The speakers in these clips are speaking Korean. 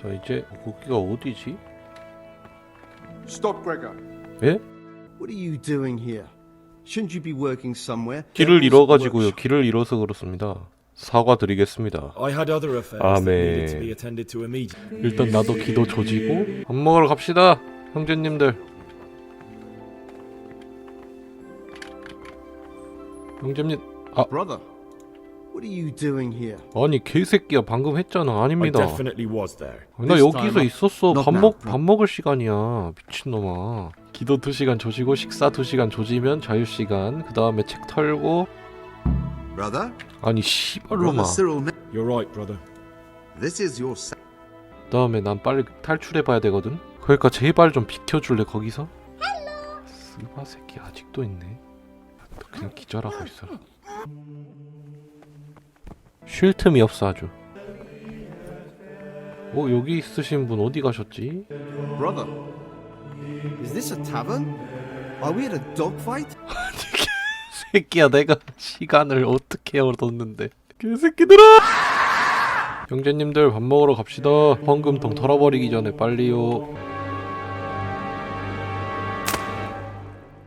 자 이제 거기가 어디지? Stop, Gregor. 예? What are you doing here? Shouldn't you be working somewhere? 길을 잃어가지고요. 길을 잃어서 그렇습니다. 사과드리겠습니다. I had other affairs that needed to be attended to immediately. 일단 나도 기도 조지고 밥 먹으러 갑시다, 형제님들. 형제님, Brother, what are you doing here? 아니 개새끼야 방금 했잖아. I 아닙니다. definitely was there. 나 여기서 있었어. 밥 먹. 밥 먹을 시간이야. 미친놈아. 기도 2시간 조지고 식사 2시간 조지면 자유시간. 그 다음에 책 털고. Brother? 아니 씨발로마. Cyril, Mi- You're right, brother. this is your sa- 그 다음에 난 빨리 탈출해봐야 되거든. 그러니까 제발 좀 비켜줄래 거기서? 스바 새끼 아직도 있네. 너 그냥 기절하고 있어라. 쉴 틈이 없어 아주. 어 여기 있으신 분 어디 가셨지? Brother, is this a tavern? Are we at a dogfight? 새끼야 내가 시간을 어떻게 얻었는데 개새끼들아 형제님들 밥 먹으러 갑시다 헌금통 털어버리기 전에 빨리요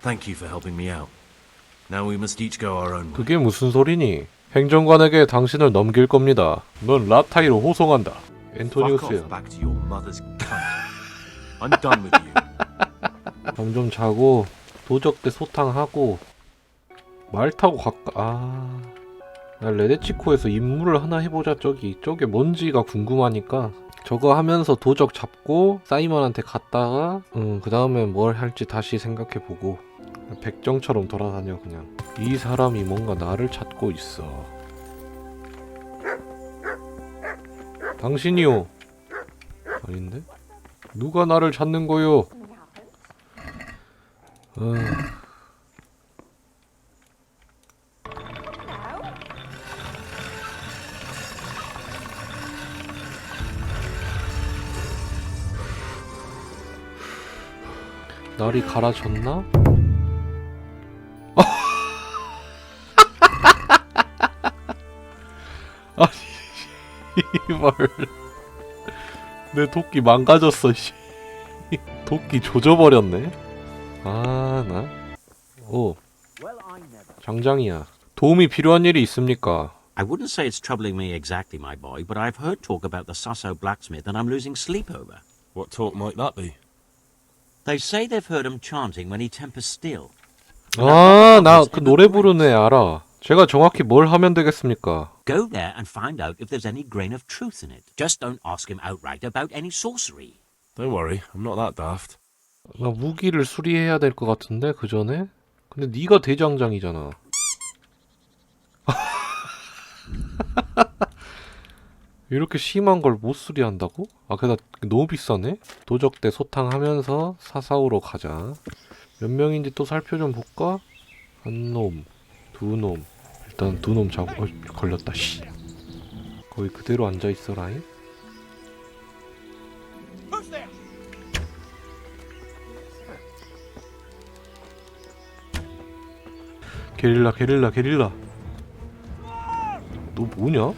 Thank you for helping me out. Now we must each go our own way. 그게 무슨 소리니 행정관에게 당신을 넘길 겁니다. 넌 라타이로 호송한다. 앤토니우스야 back to your mother's cunt. I'm done with you. 잠좀 자고 도적대 소탕하고 말 타고 갈까 아... 나 레데치코에서 임무를 하나 해보자 저기. 저게 뭔지가 궁금하니까 저거 하면서 도적 잡고 사이먼한테 갔다가 음, 그 다음에 뭘 할지 다시 생각해보고 백정처럼 돌아다녀 그냥 이 사람이 뭔가 나를 찾고 있어 당신이요 아닌데? 누가 나를 찾는 거요? 어... 날이 갈아졌나? 아니 이말 내 도끼 망가졌어 씨. 도끼 조져버렸네 아나 오 장장이야 도움이 필요한 일이 있습니까? I wouldn't say it's troubling me exactly, my boy, but I've heard talk about the Sasso blacksmith and I'm losing sleep over. What talk might that be? They say they've heard him chanting when he tempers steel. 아, 나 그 노래 부르는 애 알아. 제가 정확히 뭘 하면 되겠습니까? Go there and find out if there's any grain of truth in it. Just don't ask him outright about any sorcery. Don't worry, I'm not that daft. 나 무기를 수리해야 될 것 같은데 그 전에. 근데 네가 대장장이잖아. 이렇게 심한 걸 못 수리한다고? 아, 그다 너무 비싸네. 도적대 소탕하면서 사사오로 가자. 몇 명인지 또 살펴 좀 볼까? 한 놈, 두 놈. 일단 두 놈 잡고 어, 걸렸다. 씨. 거기 그대로 앉아 있어라잉. 게릴라 게릴라 게릴라 너 뭐냐?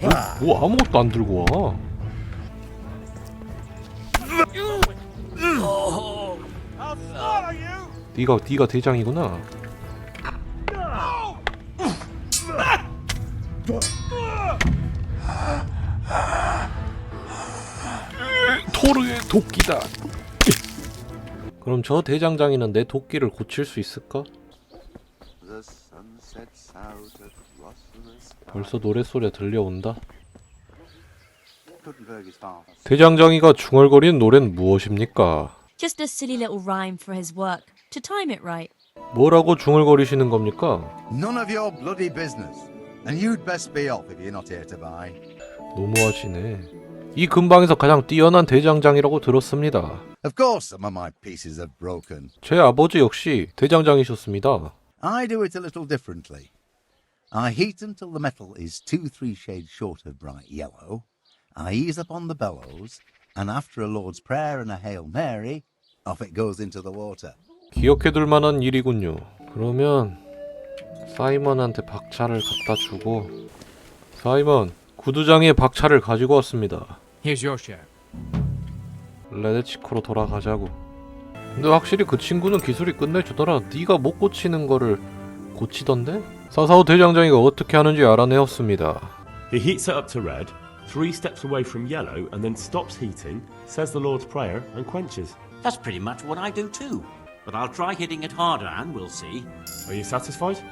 뭐, 뭐 아무것도 안 들고 와? 네가 네가 대장이구나. 토르의 도끼다. 그럼 저 대장장이는 내 도끼를 고칠 수 있을까? 벌써 노랫소리가 들려온다. 대장장이가 중얼거리는 노래는 무엇입니까? Just a silly little rhyme for his work, to time it right. 뭐라고 중얼거리시는 겁니까? None of your bloody business. And you'd best be off if you're not here to buy. 너무하시네. 이 근방에서 가장 뛰어난 대장장이라고 들었습니다. Of course, some of my pieces are broken. 제 아버지 역시 대장장이셨습니다. I do it a little differently. I heat until the metal is two, three shades short of bright yellow. I ease up on the bellows, and after a Lord's Prayer and a Hail Mary, off it goes into the water. 기억해둘 만한 일이군요. 그러면 사이먼한테 박차를 갖다 주고 사이먼 구두장의 박차를 가지고 왔습니다. Here's your share. 레데치코로 돌아가자고. 근데 확실히 그 친구는 기술이 끝내주더라. 네가 못 고치는 거를 고치던데? 사사오 대장장이가 어떻게 하는지 알아내었습니다. He heats it up to red, three steps away from yellow, and then stops heating, says the Lord's Prayer, and quenches. That's pretty much what I do too. But I'll try hitting it harder and we'll see. Are you satisfied?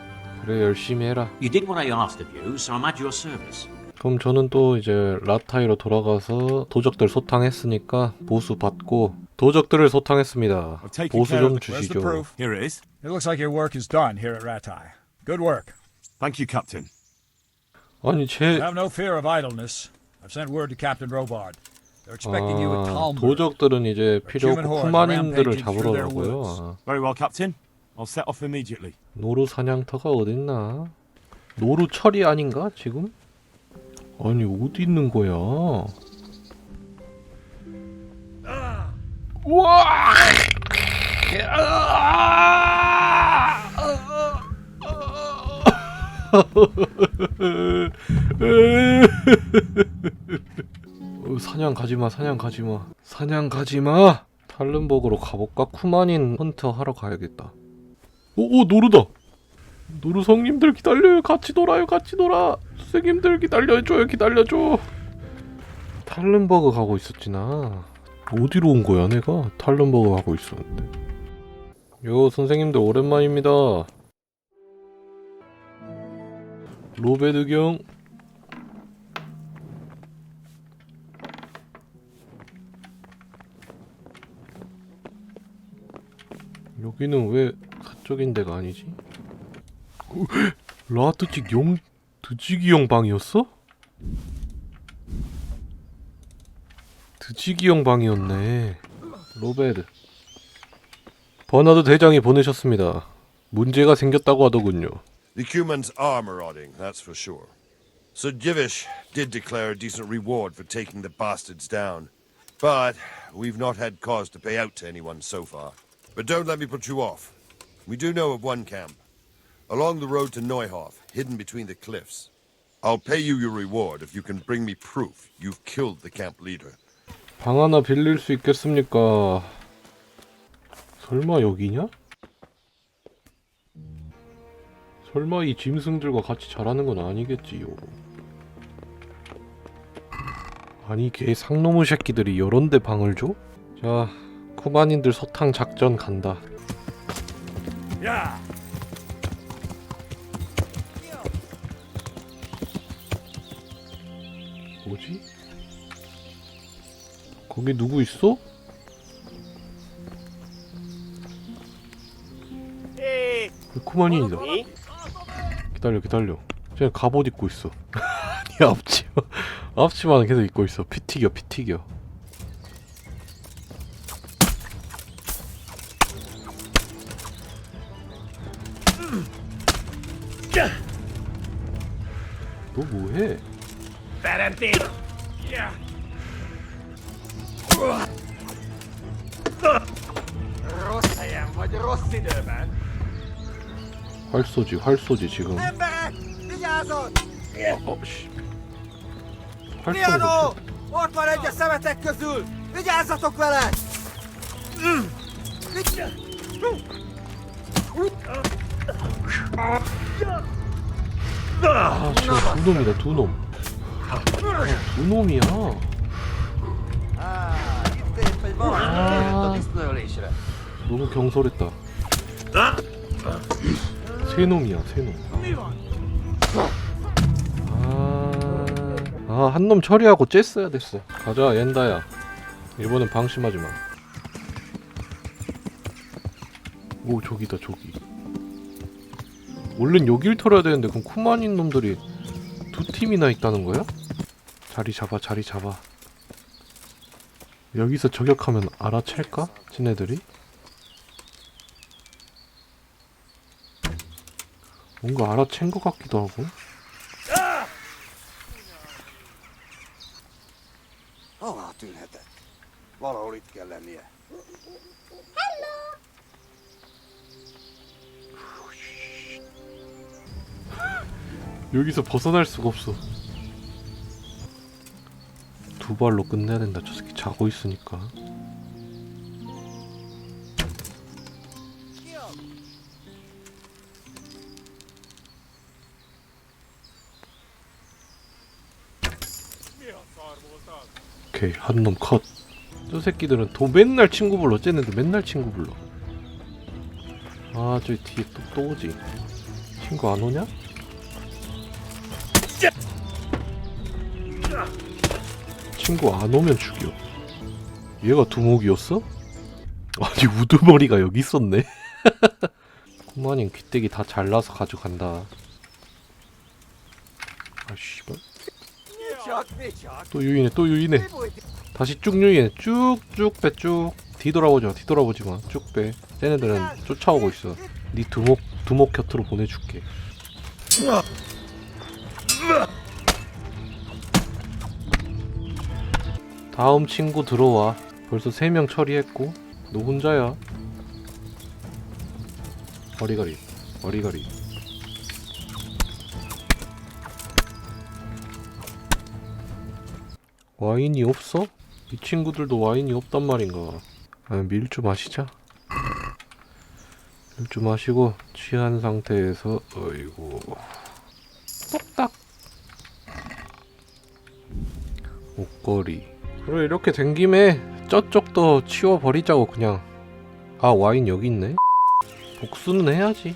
그래 열심히 해라. You did what I asked of you, so I'm at your service. 그럼 저는 또 이제 라타이로 돌아가서 도적들 소탕했으니까 보수 받고 도적들을 소탕했습니다. I've taken 보수 care 좀 of it. Where's the 주시죠. proof? Here it is. It looks like your work is done here at Ratai. Good work. Thank you, Captain. 아니 제 Have no fear of idleness. I've sent word to Captain Robard. They're expecting you at 아, Talmud. 도적들은 이제 필요 없고 쿠마닌들을 woods. 아, Very well, Captain. I'll set off immediately. 노루 사냥터가 어딨나? 노루 철이 아닌가 지금? 아니 어디 있는 거야? 우와! 어, 사냥 가지마 사냥 가지마. 사냥 가지마. 탈른버그로 가볼까? 쿠마닌 헌터 하러 가야겠다. 오오 노루다. 노루 성님들 기다려요. 같이 놀아요 같이 놀아. 선생님들 기다려줘요 기다려줘. 탈른버그 가고 있었지 나? 어디로 온 거야 내가? 탈른버그 가고 있었는데. 요 선생님들 오랜만입니다 로베드경 여기는 왜 가쪽인 데가 아니지? 어, 라드직 용 드지기용 방이었어? 드지기용 방이었네. 로베드. 버나드 대장이 보내셨습니다. 문제가 생겼다고 하더군요. The Cuman's are marauding, that's for sure. Sir Divish did declare a decent reward for taking the bastards down. But we've not had cause to pay out to anyone so far. But don't let me put you off. We do know of one camp. Along the road to Neuhof, hidden between the cliffs. I'll pay you your reward if you can bring me proof you've killed the camp leader. 방 하나 빌릴 수 있겠습니까? 설마 여기냐? 설마 이 짐승들과 같이 자라는 건 아니겠지요. 아니 걔 상놈의 새끼들이 요런데 방을 줘? 자, 쿠바닌들 소탕 작전 간다. Yeah. 뭐지? 거기 누구 있어? 그 쿠마닌이다. 기다려 기다려. 쟤 갑옷 입고 있어. 아니 앞치마 앞치마는 계속 입고 있어. 피 튀겨 피 튀겨. 너 뭐해? 활 쏘지 활 쏘지 지금. 어, 씨. 활 쏘는 거. Ott van egy a szemetek közül! Vigyázzatok vele! 아, 두 놈이다, 두 놈. 아, 두 놈이야. 아, 너무 경솔했다. 세 놈이야, 세 놈. 아, 아, 한 놈 처리하고 쬐어야 됐어. 가자, 옌다야. 이번엔 방심하지 마. 오, 저기다, 저기. 원래는 여길 털어야 되는데 그럼 쿠마닌 놈들이 두 팀이나 있다는 거야? 자리 잡아 자리 잡아 여기서 저격하면 알아챌까? 지네들이? 뭔가 알아챈 것 같기도 하고 Hova tűnhetett? Valahol itt kell lennie. 여기서 벗어날 수가 없어 두 발로 끝내야 된다. 저 새끼 자고 있으니까. 오케이 한 놈 컷. 저 새끼들은 도 맨날 친구 불러. 쟤네들 맨날 친구 불러. 아 저기 뒤에 또, 또 오지. 친구 안 오냐? 친구 안 오면 죽여. 얘가 두목이었어? 아니 우두머리가 여기 있었네. 쿠마님 귀때기 다 잘라서 가져간다. 아 씨발. 또 유인해 또 유인해. 다시 쭉 유인해 쭉쭉 빼 쭉. 뒤돌아보지 마 뒤돌아보지 마. 쭉 빼. 쟤네들은 쫓아오고 있어. 네 두목 두목 곁으로 보내줄게. 다음 친구 들어와. 벌써 세명 처리했고 너 혼자야. 어리가리, 어리가리. 와인이 없어? 이 친구들도 와인이 없단 말인가? 아, 밀주 마시자. 밀주 마시고 취한 상태에서 어이구. 똑딱 옷걸이. 그래 이렇게 된 김에 저쪽도 치워버리자고 그냥. 아 와인 여기 있네? 복수는 해야지.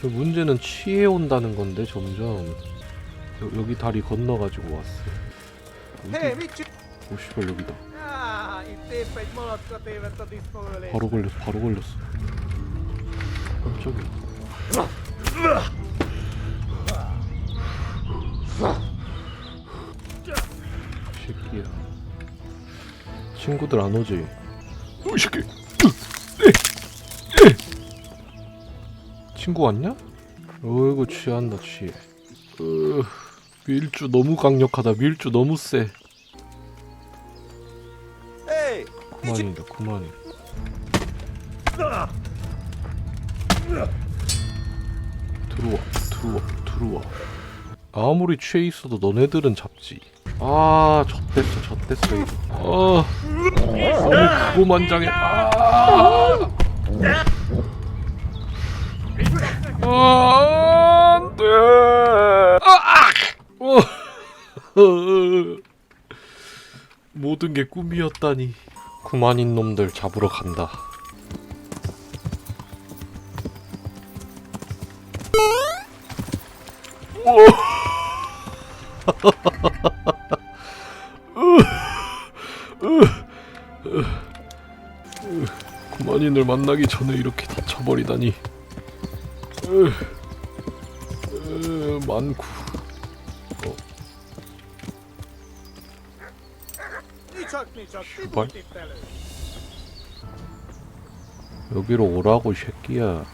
그 문제는 취해온다는 건데 점점. 여, 여기 다리 건너가지고 왔어 어디? 오 씨발 여기다. 바로 걸렸어 바로 걸렸어. 깜짝이야. 새끼야. 친구들 안 오지? 오 새끼. 친구 왔냐? 어이구 취한다 취해. 으, 밀주 너무 강력하다. 밀주 너무 세. 그만이다 그만이 들어와 들어와 들어와. 아무리 취해 있어도 너네들은 잡지. 아 젖됐어 젖됐어 이거. 아 너무 그거만장해. 아. 아, 안 돼. 아, 어. 모든 게 꿈이었다니. 구만인 놈들 잡으러 간다. 구만인을 만나기 전에 이렇게 다쳐버리다니. 으, 으, 많고. 여기로 오라고 이 새끼야.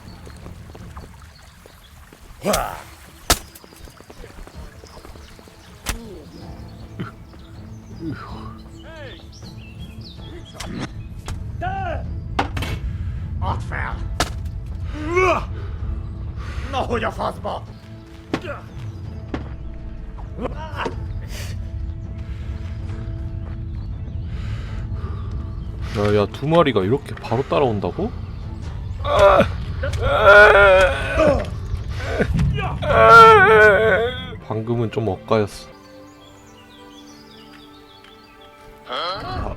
야야 두 마리가 이렇게 바로 따라온다고? 방금은 좀 엇가였어. 아,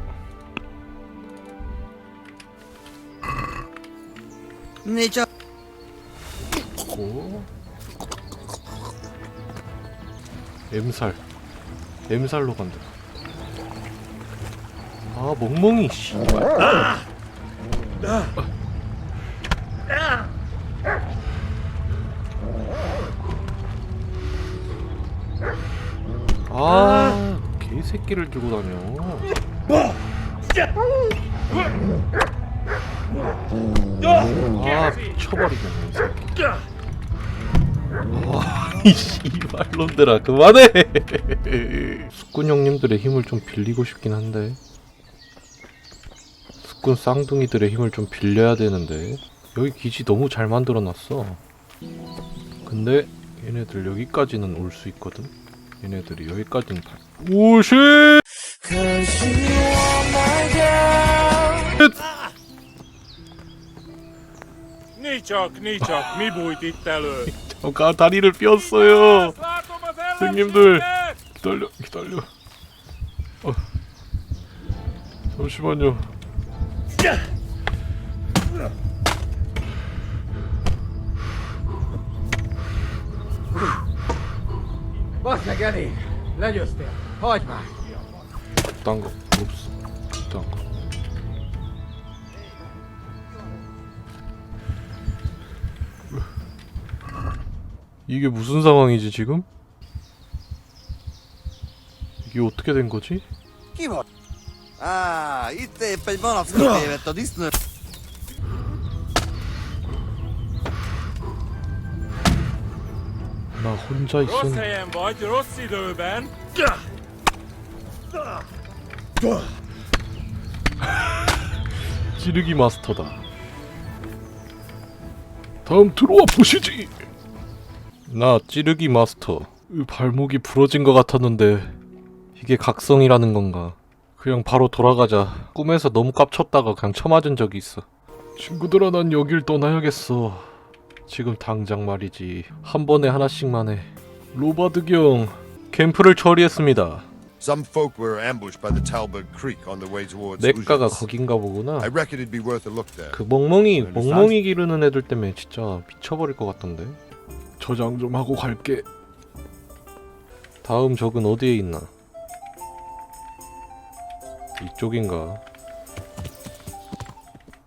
고. 엠살. 엠살로 간다. 아 멍멍이 씨발. 아 개새끼를 들고 다녀. 아 미쳐버리겠네 이 새끼. 아이 씨발놈들아 그만해. 숙군 형님들의 힘을 좀 빌리고 싶긴 한데. 적군 쌍둥이들의 힘을 좀 빌려야 되는데 여기 기지 너무 잘 만들어놨어. 근데 얘네들 여기까지는 올 수 있거든. 얘네들이 여기까지는 다 오씨 니적 다리를 삐었어요. 형님들 기다려 기다려. 어. 잠시만요. Basz meg elég! Legyőztél! Hagyd már! 없어. 딴 거. 이게 무슨 상황이지 지금? 이게 어떻게 된 거지? Ki vagy? Á, itt épp egy malackot tévedt a disznő. 나 혼자 있었는데 helyen vagy, rossz időben. 찌르기 마스터다. 다음 들어와 보시지. 나 찌르기 마스터. 으, 발목이 부러진 것 같았는데 이게 각성이라는 건가? 그냥 바로 돌아가자. 꿈에서 너무 깝쳤다가 그냥 쳐맞은 적이 있어. 친구들아, 난 여길 떠나야겠어. 지금 당장 말이지. 한 번에 하나씩만 해. 로바드 경, 캠프를 처리했습니다. Some folk were ambushed by the Talbot Creek on their way towards Ujaz. 거긴가 보구나. I reckon it'd be worth a look there. 그 멍멍이 멍멍이 기르는 애들 때문에 진짜 미쳐버릴 것 같던데. 저장 좀 하고 갈게. 다음 적은 어디에 있나? 이쪽인가?